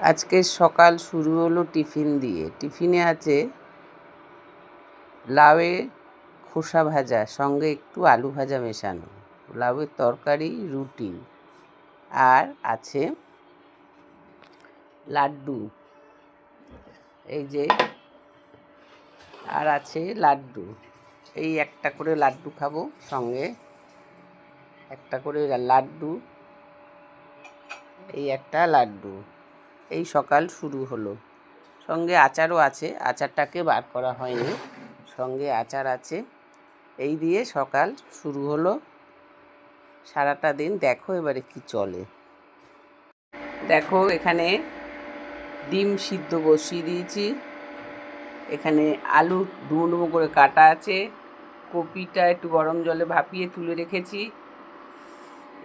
আজকে সকাল শুরু হলো টিফিন দিয়ে। টিফিনে আছে লাউয়ে খোসা ভাজা, সঙ্গে একটু আলু ভাজা মেশানো লাউয়ের তরকারি, রুটি, আর আছে লাড্ডু। এই যে, আর আছে লাড্ডু। এই একটা করে লাড্ডু খাব সঙ্গে, একটা করে লাড্ডু, এই একটা লাড্ডু। এই সকাল শুরু হলো। সঙ্গে আচারও আছে, আচারটাকে বার করা হয়নি। সঙ্গে আচার আছে। এই দিয়ে সকাল শুরু হলো। সারাটা দিন দেখো এবারে কি চলে। দেখো এখানে ডিম সিদ্ধ বসিয়ে দিয়েছি। এখানে আলু ডুমো ডুমো করে কাটা আছে। কপিটা একটু গরম জলে ভাপিয়ে তুলে রেখেছি।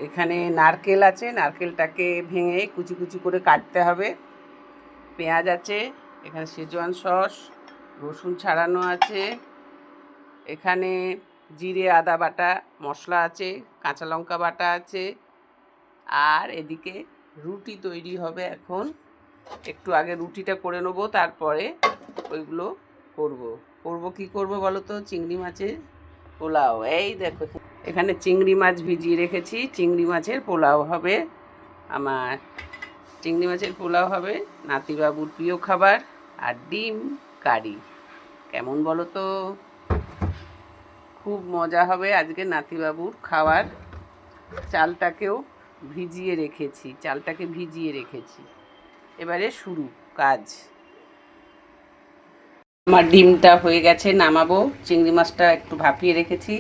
এখানে নারকেল আছে, নারকেলটাকে ভেঙে কুচি কুচি করে কাটতে হবে। পেঁয়াজ আছে, এখানে সেজওয়ান সস রসুন ছাড়ানো আছে। এখানে জিরে, আদা বাটা মশলা আছে, কাঁচা লঙ্কা বাটা আছে। আর এদিকে রুটি তৈরি হবে এখন। একটু আগে রুটিটা করে নেব, তারপরে ওইগুলো করব। করব কি করব বলো তো? চিংড়ি মাছের পোলাও। এই দেখো এখানে চিংড়ি মাছ ভিজিয়ে রেখেছি। চিংড়ি মাছের পোলাও হবে আমার। চিংড়ি মাছের পোলাও হবে, নাতিবাবুর প্রিয় খাবার আর ডিম কারি। কেমন বলো তো? খুব মজা হবে আজকে নাতিবাবুর খাবার চালটাকেও ভিজিয়ে রেখেছি, চালটাকে ভিজিয়ে রেখেছি। এবারে শুরু কাজ। আমার ডিমটা হয়ে গেছে, নামাবো। চিংড়ি মাছটা একটু ভাপিয়ে রেখেছি।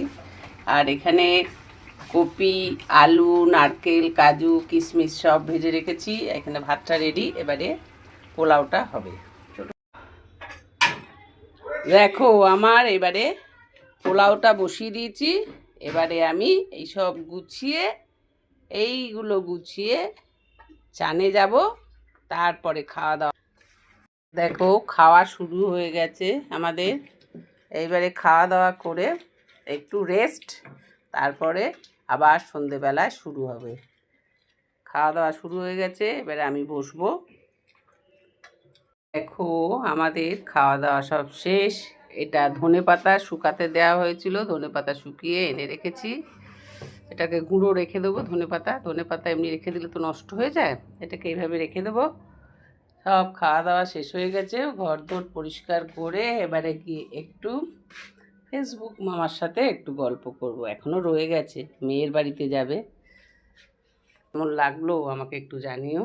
আর এখানে কপি, আলু, নারকেল, কাজু, কিশমিশ সব ভেজে রেখেছি। এখানে ভাতটা রেডি এবারে পোলাওটা হবে। দেখো, আমার এবারে পোলাওটা বসিয়ে দিয়েছি। এবারে আমি এই সব গুছিয়ে, এইগুলো গুছিয়ে চানে যাব, তারপরে খাওয়া দাওয়া। দেখো, খাওয়া শুরু হয়ে গেছে আমাদের। এইবারে খাওয়া দাওয়া করে একটু রেস্ট তারপরে আবার সন্ধেবেলায় শুরু হবে। খাওয়া দাওয়া শুরু হয়ে গেছে, এবারে আমি বসবো। দেখো, আমাদের খাওয়া দাওয়া সব শেষ। এটা ধনে পাতা শুকাতে দেওয়া হয়েছিল, ধনে পাতা শুকিয়ে এনে রেখেছি। এটাকে গুঁড়ো রেখে দেবো, ধনে পাতা। ধনে পাতা এমনি রেখে দিলে তো নষ্ট হয়ে যায়, এটাকে এইভাবে রেখে দেবো। সব খাওয়া দাওয়া শেষ হয়ে গেছে ঘর দোর পরিষ্কার করে এবারে গিয়ে একটু ফেসবুক মামার সাথে একটু গল্প করব। এখনও রয়ে গেছে, মেয়ের বাড়িতে যাবে। কেমন লাগল আমাকে একটু জানিও।